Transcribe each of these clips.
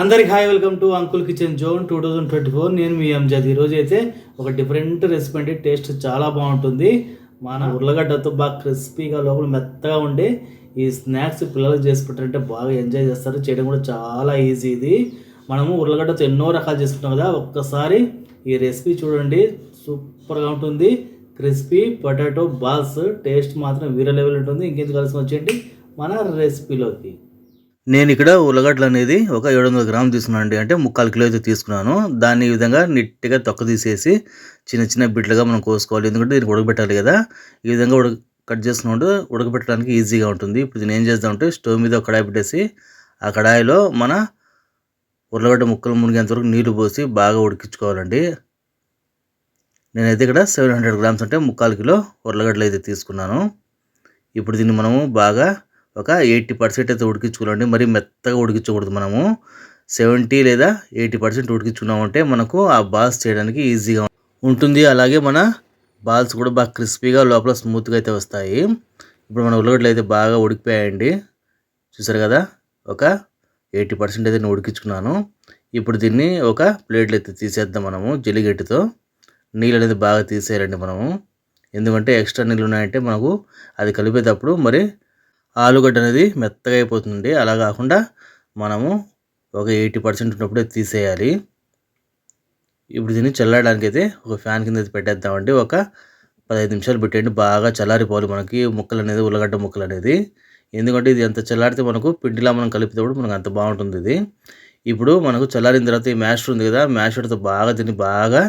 అందరికి hi welcome to uncle kitchen zone two thousand twenty four. నేను మీ అంజాద్. ఈరోజు అయితే ఒక డిఫరెంట్ రెసిపీ అంటే టేస్ట్ చాలా బాగుంటుంది. మన ఉర్లగడ్డతో బాగా క్రిస్పీగా లోపల మెత్తగా ఉండి ఈ స్నాక్స్ పిల్లలు చేసుకుంటారంటే బాగా ఎంజాయ్ చేస్తారు. చేయడం కూడా చాలా ఈజీ ఇది. మనము ఉర్లగడ్డతో ఎన్నో రకాలు చేసుకుంటాం కదా ఒక్కసారి ఈ రెసిపీ చూడండి. సూపర్గా ఉంటుంది. క్రిస్పీ పొటాటో బాల్స్ టేస్ట్ మాత్రం వీర లెవెల్ ఉంటుంది. ఇంకెందుకు కలిసి వచ్చేయండి మన రెసిపీలోకి నేను ఇక్కడ ఉల్లగడ్డలు అనేది ఒక ఏడు వందల గ్రాములు తీసుకున్నాను అండి అంటే ముక్కాలు కిలో అయితే తీసుకున్నాను. దాన్ని ఈ విధంగా నీట్గా తొక్క తీసేసి చిన్న చిన్న బిట్లుగా మనం కోసుకోవాలి. ఎందుకంటే దీనికి ఉడకబెట్టాలి కదా. ఈ విధంగా ఉడక కట్ చేసినప్పుడు ఉడకబెట్టడానికి ఈజీగా ఉంటుంది. ఇప్పుడు దీన్ని ఏం చేద్దామంటే స్టవ్ మీద కడాయి పెట్టేసి ఆ కడాయిలో మన ఉర్లగడ్డ ముక్కలు మునిగేంతవరకు నీళ్ళు పోసి బాగా ఉడికించుకోవాలండి. నేనైతే ఇక్కడ సెవెన్ హండ్రెడ్ గ్రామ్స్ అంటే ముక్కాలు కిలో ఉర్లగడ్డలు అయితే తీసుకున్నాను. ఇప్పుడు దీన్ని మనము బాగా ఒక ఎయిటీ పర్సెంట్ అయితే ఉడికించుకోవాలండి. మరి మెత్తగా ఉడికించకూడదు మనము. సెవెంటీ లేదా ఎయిటీ పర్సెంట్ ఉడికించుకున్నామంటే మనకు ఆ బాల్స్ చేయడానికి ఈజీగా ఉంటుంది. అలాగే మన బాల్స్ కూడా బాగా క్రిస్పీగా లోపల స్మూత్గా అయితే వస్తాయి. ఇప్పుడు మన ఉల్లగడ్డలు అయితే బాగా ఉడికిపోయాయండి. చూసారు కదా? ఒక ఎయిటీ పర్సెంట్ అయితే నేను ఉడికించుకున్నాను. ఇప్పుడు దీన్ని ఒక ప్లేట్లో అయితే తీసేద్దాం మనము జల్లిగట్టితో నీళ్ళు అనేది బాగా తీసేయాలండి మనము. ఎందుకంటే ఎక్స్ట్రా నీళ్ళు ఉన్నాయంటే మనకు అది కలిపేటప్పుడు మరి ఆలుగడ్డ అనేది మెత్తగా అయిపోతుంది అలా కాకుండా మనము ఒక ఎయిటీ పర్సెంట్ ఉన్నప్పుడే తీసేయాలి. ఇప్పుడు దీన్ని చల్లడానికి అయితే ఒక ఫ్యాన్ కింద అయితే పెట్టేద్దామండి. ఒక పదహైదు నిమిషాలు పెట్టండి బాగా చల్లారిపోవాలి మనకి ముక్కలు అనేది ఉల్లగడ్డ ముక్కలు అనేది. ఎందుకంటే ఇది ఎంత చల్లారితే మనకు పిండిలా మనం కలిపినప్పుడు మనకు అంత బాగుంటుంది ఇది. ఇప్పుడు మనకు చల్లారిన తర్వాత ఈ మ్యాష్ ఉంది కదా మ్యాషర్తో బాగా దీన్ని బాగా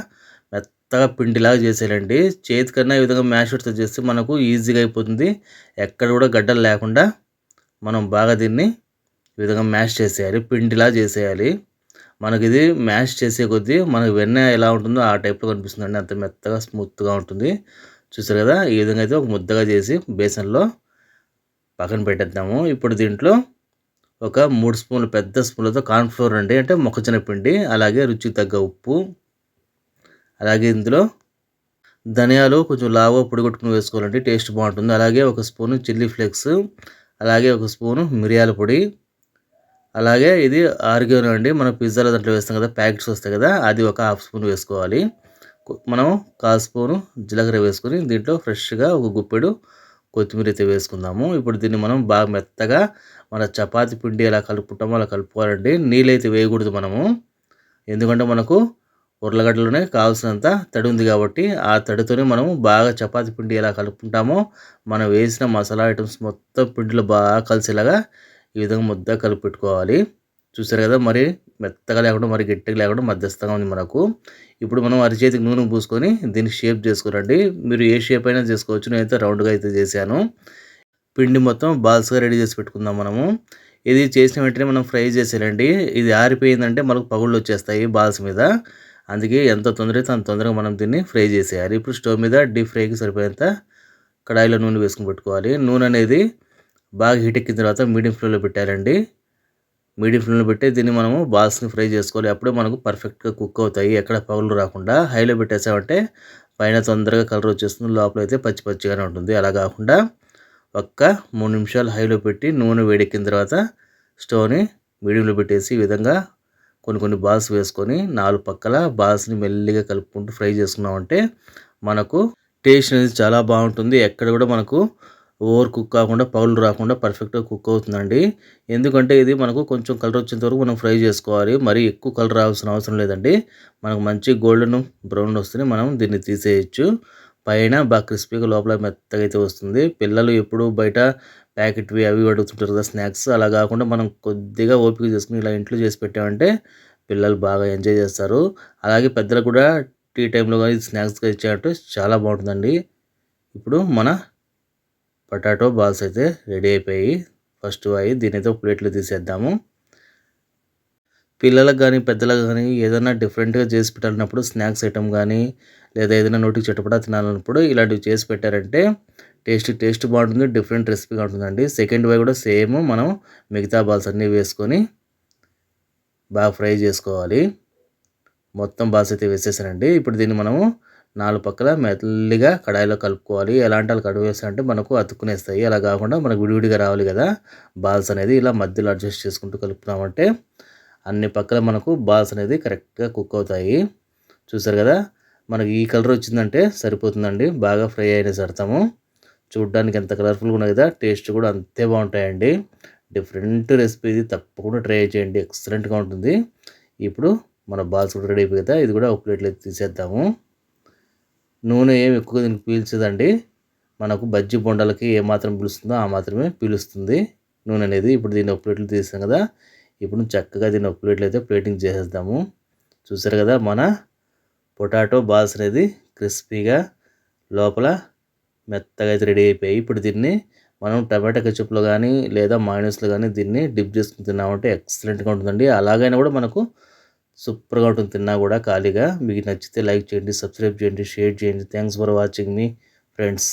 మెత్తగా పిండిలాగా చేసేయాలండి. చేతికన్నా ఈ విధంగా మ్యాష్తో చేస్తే మనకు ఈజీగా అయిపోతుంది. ఎక్కడ కూడా గడ్డలు లేకుండా మనం బాగా దీన్ని ఈ విధంగా మ్యాష్ చేసేయాలి. పిండిలా చేసేయాలి. మనకి ఇది మ్యాష్ చేసే కొద్దీ మనకి వెన్న ఎలా ఉంటుందో ఆ టైప్లో కనిపిస్తుందండి. అంత మెత్తగా స్మూత్గా ఉంటుంది. చూసారు కదా? ఈ విధంగా అయితే ఒక ముద్దగా చేసి బేసన్లో పక్కన పెట్టేద్దాము. ఇప్పుడు దీంట్లో ఒక మూడు స్పూన్లు పెద్ద స్పూన్లతో కార్న్ఫ్లోర్ అండి. అంటే మొక్కజొన్న పిండి అలాగే రుచికి తగ్గ ఉప్పు అలాగే ఇందులో ధనియాలు కొంచెం లావో పొడిగొట్టుకుని వేసుకోవాలండి టేస్ట్ బాగుంటుంది. అలాగే ఒక స్పూను చిల్లీ ఫ్లేక్స్ అలాగే ఒక స్పూను మిరియాల పొడి అలాగే ఇది ఆర్గానో అండి. మనం పిజ్జాలో దాంట్లో వేస్తాం కదా ప్యాకెట్స్ వస్తాయి కదా అది ఒక హాఫ్ స్పూన్ వేసుకోవాలి. మనం కాల్ స్పూను జీలకర్ర వేసుకొని దీంట్లో ఫ్రెష్గా ఒక గుప్పెడు కొత్తిమీర అయితే వేసుకుందాము. ఇప్పుడు దీన్ని మనం బాగా మెత్తగా మన చపాతి పిండి ఎలా కలుపుకుంటామో అలా కలుపుకోవాలండి. నీళ్ళైతే వేయకూడదు మనము. ఎందుకంటే మనకు ఉర్లగడ్డలోనే కావాల్సినంత తడి ఉంది కాబట్టి ఆ తడితోనే మనము బాగా చపాతి పిండి ఎలా కలుపుకుంటామో మనం వేసిన మసాలా ఐటమ్స్ మొత్తం పిండిలో బాగా కలిసేలాగా ఈ విధంగా ముద్ద కలిపి పెట్టుకోవాలి. చూసారు కదా మరి మెత్తగా లేకుండా మరి గట్టిగా లేకుండా మధ్యస్థంగా ఉంది మనకు. ఇప్పుడు మనం అరిచేతికి నూనె పూసుకొని దీన్ని షేప్ చేసుకోరండి. మీరు ఏ షేప్ అయినా చేసుకోవచ్చు. నేనైతే రౌండ్గా అయితే చేశాను. పిండి మొత్తం బాల్స్గా రెడీ చేసి పెట్టుకుందాం మనము. ఇది చేసిన వెంటనే మనం ఫ్రై చేసేయాలండి. ఇది ఆరిపోయిందంటే మనకు పగుళ్ళు వచ్చేస్తాయి బాల్స్ మీద. అందుకే ఎంత తొందరగా అంత తొందరగా మనం దీన్ని ఫ్రై చేసేయాలి. ఇప్పుడు స్టవ్ మీద డీప్ ఫ్రైకి సరిపోయేంత కడాయిలో నూనె వేసుకుని పెట్టుకోవాలి. నూనె అనేది బాగా హీట్ ఎక్కిన తర్వాత మీడియం ఫ్లేమ్లో పెట్టాలండి. మీడియం ఫ్లేమ్లో పెట్టి దీన్ని మనము బాల్స్ని ఫ్రై చేసుకోవాలి. అప్పుడే మనకు పర్ఫెక్ట్గా కుక్ అవుతాయి. ఎక్కడ పగులు రాకుండా హైలో పెట్టేసామంటే పైన తొందరగా కలర్ వచ్చేస్తుంది. లోపల అయితే పచ్చి పచ్చిగానే ఉంటుంది. అలా కాకుండా ఒక్క మూడు నిమిషాలు హైలో పెట్టి నూనె వేడెక్కిన తర్వాత స్టవ్ని మీడియంలో పెట్టేసి ఈ విధంగా కొన్ని కొన్ని బాల్స్ వేసుకొని నాలుగు పక్కల బాల్స్ని మెల్లిగా కలుపుకుంటూ ఫ్రై చేసుకున్నామంటే మనకు టేస్ట్ అనేది చాలా బాగుంటుంది. ఎక్కడ కూడా మనకు ఓవర్ కుక్ కాకుండా పగులు రాకుండా పర్ఫెక్ట్గా కుక్ అవుతుందండి. ఎందుకంటే ఇది మనకు కొంచెం కలర్ వచ్చేంత వరకు మనం ఫ్రై చేసుకోవాలి. మరి ఎక్కువ కలర్ రావాల్సిన అవసరం లేదండి. మనకు మంచి గోల్డెన్ బ్రౌన్ వస్తుంది మనం దీన్ని తీసేయచ్చు. పైన బాగా క్రిస్పీగా లోపల మెత్తగా అయితే వస్తుంది. పిల్లలు ఎప్పుడు బయట ప్యాకెట్వి అవి అడుగుతుంటారు కదా స్నాక్స్. అలా కాకుండా మనం కొద్దిగా ఓపిక చేసుకుని ఇలా ఇంట్లో చేసి పెట్టామంటే పిల్లలు బాగా ఎంజాయ్ చేస్తారు. అలాగే పెద్దలు కూడా టీ టైంలో కానీ స్నాక్స్గా ఇచ్చేటట్టు చాలా బాగుంటుందండి. ఇప్పుడు మన పొటాటో బాల్స్ అయితే రెడీ అయిపోయి ఫస్ట్ అవి దీని అయితే ప్లేట్లో తీసేద్దాము. పిల్లలకు కానీ పెద్దలకు కానీ ఏదైనా డిఫరెంట్గా చేసి పెట్టాలన్నప్పుడు స్నాక్స్ ఐటమ్ కానీ లేదా ఏదైనా నోటికి చట్టపడా తినాలన్నప్పుడు ఇలాంటివి చేసి పెట్టారంటే టేస్ట్ టేస్ట్ బాగుంటుంది డిఫరెంట్ రెసిపీగా ఉంటుందండి. సెకండ్ వై కూడా సేమ్ మనం మిగతా బాల్స్ అన్నీ వేసుకొని బాగా ఫ్రై చేసుకోవాలి. మొత్తం బాల్స్ అయితే వేసేసానండి. ఇప్పుడు దీన్ని మనము నాలుగు పక్కల మెల్లిగా కడాయిలో కలుపుకోవాలి. ఎలాంటి వాళ్ళు కడుగు వేస్తారంటే మనకు అతుక్కునేస్తాయి. అలా కాకుండా మనకు విడివిడిగా రావాలి కదా బాల్స్ అనేది ఇలా మధ్యలో అడ్జస్ట్ చేసుకుంటూ కలుపుతామంటే అన్ని పక్కల మనకు బాల్స్ అనేది కరెక్ట్గా కుక్ అవుతాయి. చూసారు కదా మనకి ఈ కలర్ వచ్చిందంటే సరిపోతుందండి. బాగా ఫ్రై అయిన సర్తాము. చూడడానికి ఎంత కలర్ఫుల్గా ఉన్నాయి కదా టేస్ట్ కూడా అంతే బాగుంటాయండి. డిఫరెంట్ రెసిపీ ఇది తప్పకుండా ట్రై చేయండి ఎక్సలెంట్గా ఉంటుంది. ఇప్పుడు మన బాల్స్ కూడా రెడీ అయిపోయి కదా ఇది కూడా ఒక ప్లేట్లో తీసేద్దాము. నూనె ఏమి ఎక్కువ దీనికి పీల్చదండి. మనకు బజ్జి బొండాలకి ఏ మాత్రం పీలుస్తుందో ఆ మాత్రమే పీలుస్తుంది నూనె అనేది. ఇప్పుడు దీన్ని ఒక ప్లేట్లు తీసాం కదా ఇప్పుడు చక్కగా దీన్ని ఒక ప్లేట్లు అయితే ప్లేటింగ్ చేసేద్దాము. చూసారు కదా మన పొటాటో బాల్స్ అనేది క్రిస్పీగా లోపల మెత్తగా అయితే రెడీ అయిపోయాయి. ఇప్పుడు దీన్ని మనం టమాటా కెచప్లో కానీ లేదా మైనస్లో కానీ దీన్ని డిప్ చేసుకుని తిన్నామంటే ఎక్సలెంట్గా ఉంటుందండి. అలాగైనా కూడా మనకు సూపర్గా ఉంటుంది తిన్నా కూడా ఖాళీగా. మీకు నచ్చితే లైక్ చేయండి సబ్స్క్రైబ్ చేయండి షేర్ చేయండి. థ్యాంక్స్ ఫర్ వాచింగ్ మీ ఫ్రెండ్స్